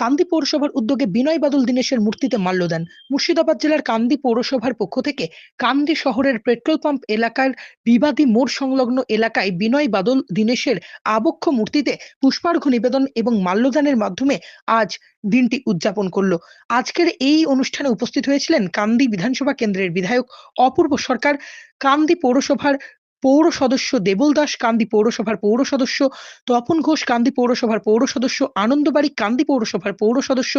কান্দি পৌরসভার উদ্যোগে বিনয় বাদল দীনেশের মূর্তিতে মাল্যদান। মুর্শিদাবাদ জেলার কান্দি পৌরসভার পক্ষ থেকে কান্দি শহরের পেট্রোল পাম্প এলাকার বিবাদী মোড় সংলগ্ন এলাকায় বিনয় বাদল দীনেশের আবক্ষ মূর্তিতে পুষ্পার্ঘ্য নিবেদন এবং মাল্যদানের মাধ্যমে আজ দিনটি উদযাপন করল। আজকের এই অনুষ্ঠানে উপস্থিত হয়েছিলেন কান্দি বিধানসভা কেন্দ্রের বিধায়ক অপূর্ব সরকার, কান্দি পৌরসভার পৌর সদস্য দেবল দাস কান্দি পৌরসভার পৌর সদস্য তপন ঘোষ কান্দি পৌরসভার পৌর সদস্য আনন্দবাড়ি কান্দি পৌরসভার পৌর সদস্য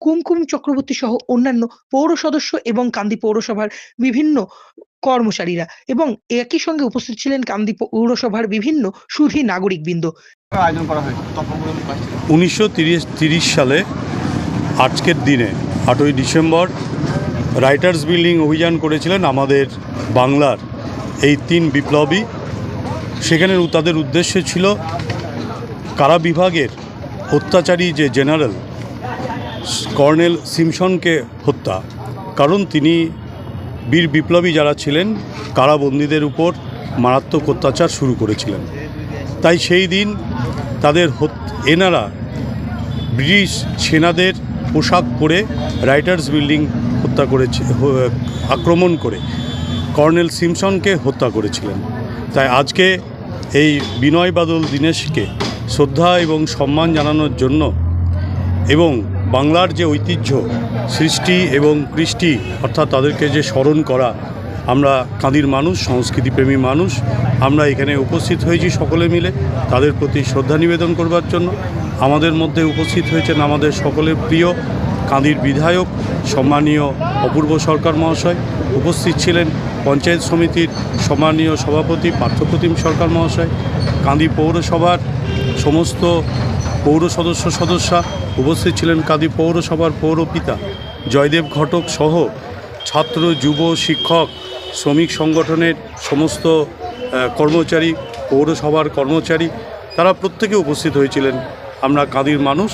কুমকুম চক্রবর্তী সহ অন্যান্য পৌর সদস্য এবং কান্দি পৌরসভার বিভিন্ন কর্মচারীরা এবং একই সঙ্গে উপস্থিত ছিলেন কান্দি পৌরসভার বিভিন্ন সুধী নাগরিকবৃন্দ। আয়োজন করা হয়েছে। উনিশশো তিরিশ সালে আজকের দিনে আটই ডিসেম্বর রাইটার্স বিল্ডিং অভিযান করেছিলেন আমাদের বাংলার এই তিন বিপ্লবী। সেখানে তাদের উদ্দেশ্য ছিল কারা বিভাগের অত্যাচারী যে জেনারেল কর্নেল সিমসনকে হত্যা। কারণ তিনি বীর বিপ্লবী যারা ছিলেন, কারাবন্দীদের উপর মারাত্মক অত্যাচার শুরু করেছিলেন। তাই সেই দিন তাদের এনারা ব্রিটিশ সেনাদের পোশাক পরে রাইটার্স বিল্ডিং হত্যা করেছে আক্রমণ করে। কর্নেল সিমসনকে হত্যা করেছিলেন। তাই আজকে এই বিনয় বাদল দীনেশকে শ্রদ্ধা এবং সম্মান জানানোর জন্য এবং বাংলার যে ঐতিহ্য, সৃষ্টি এবং কৃষ্টি, অর্থাৎ তাদেরকে যে স্মরণ করা, আমরা কাঁদির মানুষ, সংস্কৃতিপ্রেমী মানুষ, আমরা এখানে উপস্থিত হয়েছি সকলে মিলে তাদের প্রতি শ্রদ্ধা নিবেদন করবার জন্য। আমাদের মধ্যে উপস্থিত হয়েছেন আমাদের সকলের প্রিয় কাঁদির বিধায়ক, সম্মানীয় অপূর্ব সরকার মহাশয়। উপস্থিত ছিলেন পঞ্চায়েত সমিতির সম্মানীয় সভাপতি পার্থপ্রতিম সরকার মহাশয়, কাঁদি পৌরসভার সমস্ত পৌর সদস্য, সদস্যা উপস্থিত ছিলেন কাঁদি পৌরসভার পৌরপিতা জয়দেব ঘটক সহ ছাত্র, যুব, শিক্ষক, শ্রমিক সংগঠনের সমস্ত কর্মচারী, পৌরসভার কর্মচারী, তারা প্রত্যেকে উপস্থিত হয়েছিলেন। আমরা কাঁদির মানুষ,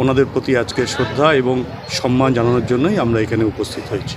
ওনাদের প্রতি আজকে শ্রদ্ধা এবং সম্মান জানানোর জন্যই আমরা এখানে উপস্থিত হয়েছি।